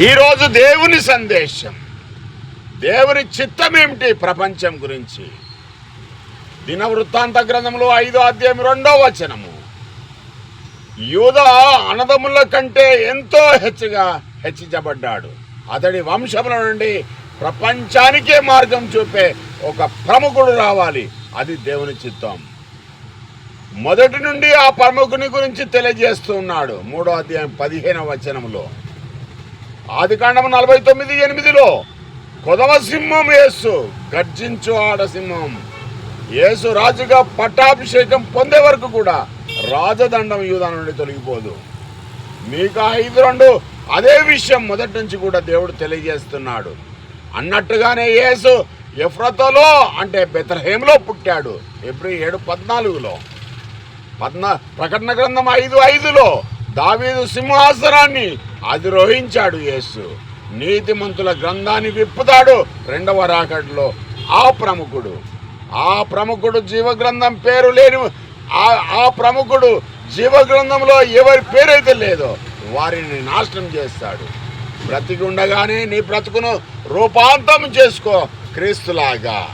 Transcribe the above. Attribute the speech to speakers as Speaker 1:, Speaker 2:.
Speaker 1: ఈరోజు దేవుని సందేశం. దేవుని చిత్తం ఏమిటి ప్రపంచం గురించి? దిన వృత్తాంత గ్రంథంలో ఐదో అధ్యాయం రెండో వచనము. యూద అనదముల కంటే ఎంతో హెచ్చుగా హెచ్చించబడ్డాడు. అతడి వంశముల నుండి ప్రపంచానికే మార్గం చూపే ఒక ప్రముఖుడు రావాలి. అది దేవుని చిత్తం. మొదటి నుండి ఆ ప్రముఖుని గురించి తెలియజేస్తూ ఉన్నాడు. మూడో అధ్యాయం పదిహేనవ వచనములో. ఆదికాండము నలభై తొమ్మిది ఎనిమిదిలో కొదవ సింహం యేసు గర్జించు ఆడసింహం యేసు రాజుగా పట్టాభిషేకం పొందే వరకు కూడా రాజదండం యూదా నుండి తొలగిపోదు. మీకు ఐదు రెండు అదే విషయం మొదటి నుంచి కూడా దేవుడు తెలియజేస్తున్నాడు. అన్నట్టుగానే యేసు ఎఫ్రతలో అంటే బెతలహేములో పుట్టాడు. ఏప్రిల్ ఏడు పద్నాలుగులో. పద్నా ప్రకటన గ్రంథం ఐదు ఐదులో దావీదు సింహాసనాన్ని అధిరోహించాడు యేసు. నీతిమంతుల గ్రంథాన్ని విప్పుతాడు రెండవ రాకడలో. ఆ ప్రముఖుడు ఆ ప్రముఖుడు జీవగ్రంథం పేరు లేని ఆ ఆ ప్రముఖుడు జీవగ్రంథంలో ఎవరి పేరైతే లేదో వారిని నాశనం చేస్తాడు. బ్రతికి ఉండగానే నీ బ్రతుకును రూపాంతం చేసుకో క్రీస్తులాగా.